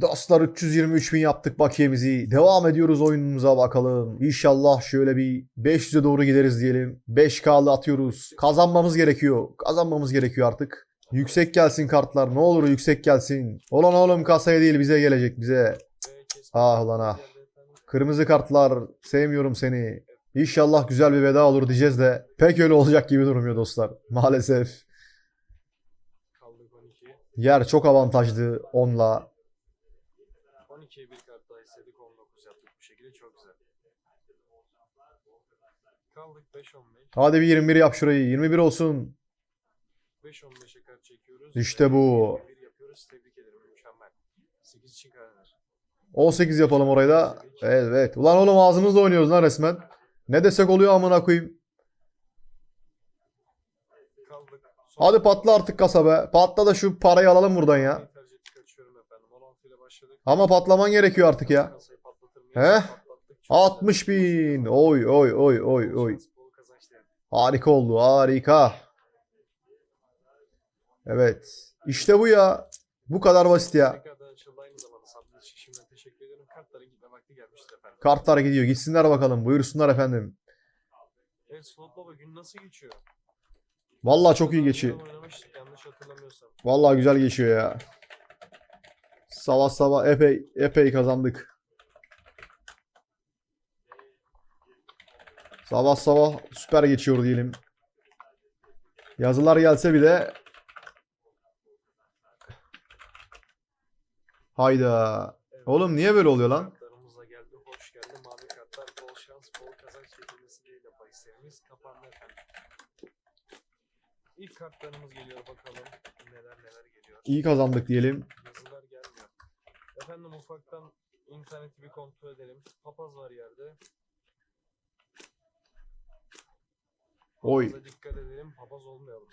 Dostlar 323 bin yaptık bakiyemizi. Devam ediyoruz oyunumuza bakalım. İnşallah şöyle bir 500'e doğru gideriz diyelim. 5K'lı atıyoruz. Kazanmamız gerekiyor. Kazanmamız gerekiyor artık. Yüksek gelsin kartlar. Ne olur yüksek gelsin. Olan oğlum kasaya değil bize gelecek bize. Ah lan ah. Kırmızı kartlar. Sevmiyorum seni. İnşallah güzel bir veda olur diyeceğiz de pek öyle olacak gibi durmuyor dostlar. Maalesef. Kaldık 12. Yer çok avantajlı onunla. 12'ye bir kart daha istedik 19 yaptık bu şekilde çok güzel. Kaldık 5-15. Hadi bir 21 yap şurayı. 21 olsun. 5-15'e kart çekiyoruz. İşte bu. 21 yapıyoruz. Tebrik ederim. Mükemmel. 8 için karar. 18 yapalım orayı da. Evet evet. Ulan oğlum ağzımızla oynuyoruz lan resmen. Ne desek oluyor amına koyayım. Hadi patla artık kasa be. Patla da şu parayı alalım buradan ya. Ama patlaman gerekiyor artık ya. He? Patlattık. Çok 60 güzel. bin. Oy oy oy oy oy. Harika oldu harika. Evet. İşte bu ya. Bu kadar basit ya. Kartlar gidiyor. Gitsinler bakalım. Buyursunlar efendim. Evet Baba gün nasıl geçiyor? Vallahi çok iyi geçiyor. Vallahi güzel geçiyor ya. Sabah sabah epey epey kazandık. Sabah sabah süper geçiyor diyelim. Yazılar gelse bile Hayda. Oğlum niye böyle oluyor lan? Kartlarımız da geldi. Hoş geldi. Mavi kartlar bol şans, bol kazanç getirmesi dileğiyle bahislerimiz kapandı efendim. İlk kartlarımız geliyor bakalım. Neler neler geliyor. İyi kazandık diyelim. Efendim ufaktan interneti bir kontrol edelim. Papaz var yerde. Oy. Papaza dikkat edelim. Papaz olmayalım.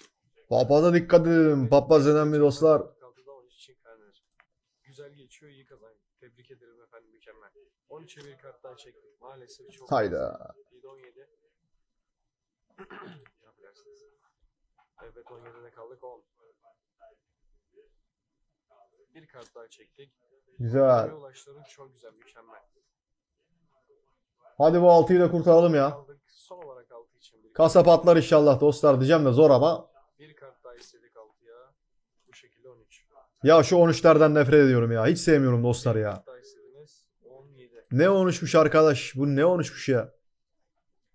Papaza dikkat edelim. Papaz önemli dostlar. Kaldı da 13 için. Güzel geçiyor, iyi kazan. Tebrik ederim efendim, mükemmel. 13'e bir karttan çektik. Maalesef çok Hayda. İyi de 17. Affedersiniz. Evet 17'de kaldık 10. Bir kart daha çektik. Güzel. Ve ulaştırdık çok güzel, mükemmel. Hadi bu 6'yı da kurtaralım ya. Son olarak 6 için bir Kasa patlar inşallah dostlar diyeceğim de zor ama. Bir kart daha istedik 6'ya. Bu şekilde 13. Ya şu 13'lerden nefret ediyorum ya. Hiç sevmiyorum dostlar ya. kart daha istediniz. 17. Ne 13'müş arkadaş. Bu ne 13'müş ya.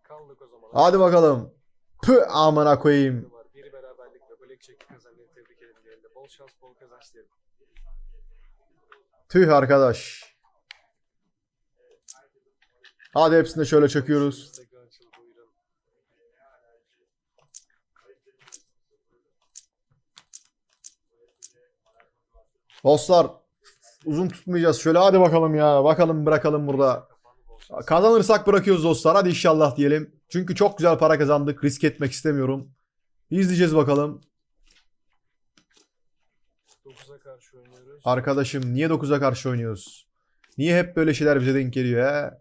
Kaldık o zaman. Hadi bakalım. Püh amına koyayım. var. Bir beraberlik ve blackjack kazanmayı tebrik ederim diyelim de. Bol şans, bol kazanç diyelim. Tüh arkadaş. Hadi hepsini şöyle buyurun. Dostlar uzun tutmayacağız. Şöyle hadi bakalım ya. Bakalım bırakalım burada. Kazanırsak bırakıyoruz dostlar. Hadi inşallah diyelim. Çünkü çok güzel para kazandık. Risk etmek istemiyorum. İzleyeceğiz bakalım. 9'a karşı oynuyoruz. Arkadaşım niye 9'a karşı oynuyoruz? Niye hep böyle şeyler bize denk geliyor he?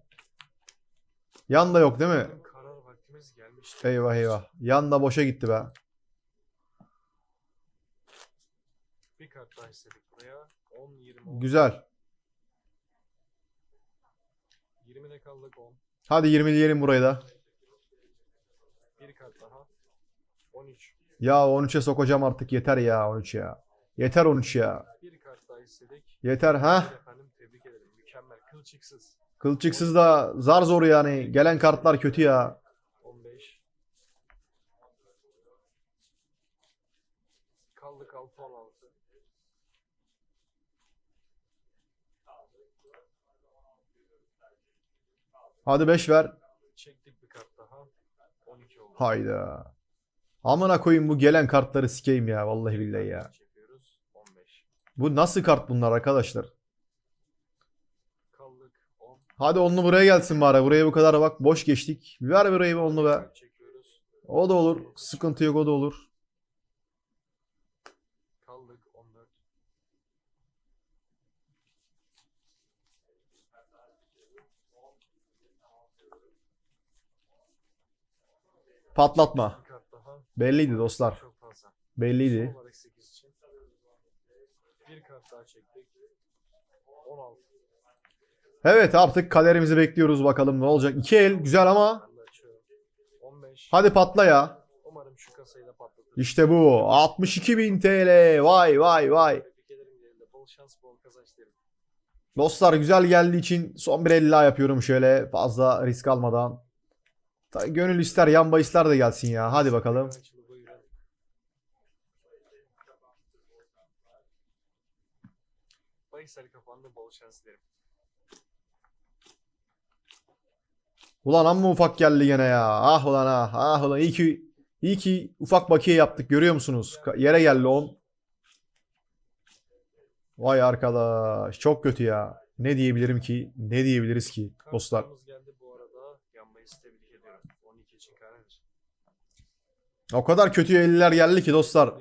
Yan da yok değil mi? Karar vaktimiz gelmiş. Eyvah eyvah. Yan da boşa gitti be. Bir kart daha istedik buraya. 10, 20, 10. Güzel. 20'de kaldık 10. Hadi 20 diyelim burayı da. Bir kart daha. 13. Ya 13'e sokacağım artık yeter ya 13 ya. Yeter 13 ya. İstedik. Yeter ha. Efendim tebrik ederim. Mükemmel. Kılçıksız. Kılçıksız da zar zor yani. Gelen kartlar kötü ya. 15. Kaldık 6 16. Hadi 5 ver. Çektik bir kart daha. 12 oldu. Hayda. Amına koyayım bu gelen kartları sikeyim ya vallahi billahi ya. Çekiyoruz. 15. Bu nasıl kart bunlar arkadaşlar? Kaldık 10. Hadi onlu buraya gelsin bari. Buraya bu kadar bak boş geçtik. Ver burayı bir onlu be. O da olur. Sıkıntı yok o da olur. Kaldık 14. Patlatma. Belliydi dostlar. Belliydi. Son olarak 8 için. Bir kart daha çektik. Al. Evet artık kaderimizi bekliyoruz bakalım ne olacak. İki el güzel ama Ben de açıyorum. 15. hadi patla ya. Umarım şu kasayı da patlatır. İşte bu. 62.000 TL. Vay vay vay. Bol şans bol kazanç diyelim. Dostlar güzel geldiği için son bir 50 daha yapıyorum şöyle fazla risk almadan. Ta- Gönül ister yan bahisler de gelsin ya. Hadi bakalım. Bahisleri kapandı bol şans dilerim. Ulan amma ufak geldi gene ya. Ah ulan ah. Ah ulan iyi ki iyi ki ufak bakiye yaptık görüyor musunuz? Ka- Yere geldi 10. Vay arkadaş çok kötü ya. Ne diyebilirim ki? Ne diyebiliriz ki dostlar? Kartlarımız geldi bu arada. Yan bahisi tebrik ediyorum. 12 için karar. O kadar kötü 50'ler geldi ki dostlar.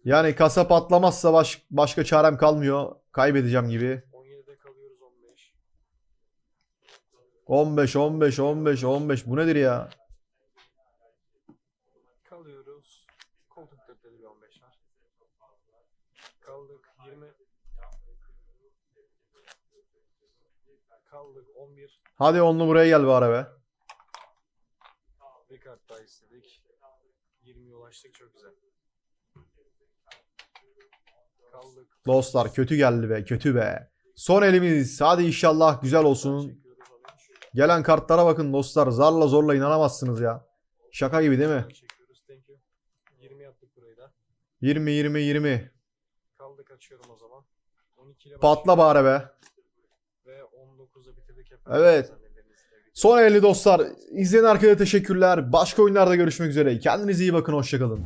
17'ye ulaştık. Yani kasa patlamazsa baş, başka çarem kalmıyor. Kaybedeceğim gibi. 17'de kalıyoruz 15. 15 15 15 15 bu nedir ya? Kalıyoruz. Koltuk dörtleri bir 15 var. Kaldık 20. Kaldık 11. Hadi onlu buraya gel bari be. Bir kart daha istedik. 20'ye ulaştık çok güzel. Dostlar kötü geldi be kötü be. Son elimiz. Hadi inşallah güzel olsun. Çekiyoruz 13. Gelen kartlara bakın dostlar. Zarla zorla inanamazsınız ya. Şaka gibi değil mi? Çekiyoruz thank you. 20 yaptık burayı da. 20 20 20. Kaldık açıyorum o zaman. 12 ile Patla bari be. Ve 19'a bitirdik efendim. Evet. Son 50 dostlar. İzleyen arkadaşlara teşekkürler. Başka oyunlarda görüşmek üzere. Kendinize iyi bakın. Hoşçakalın.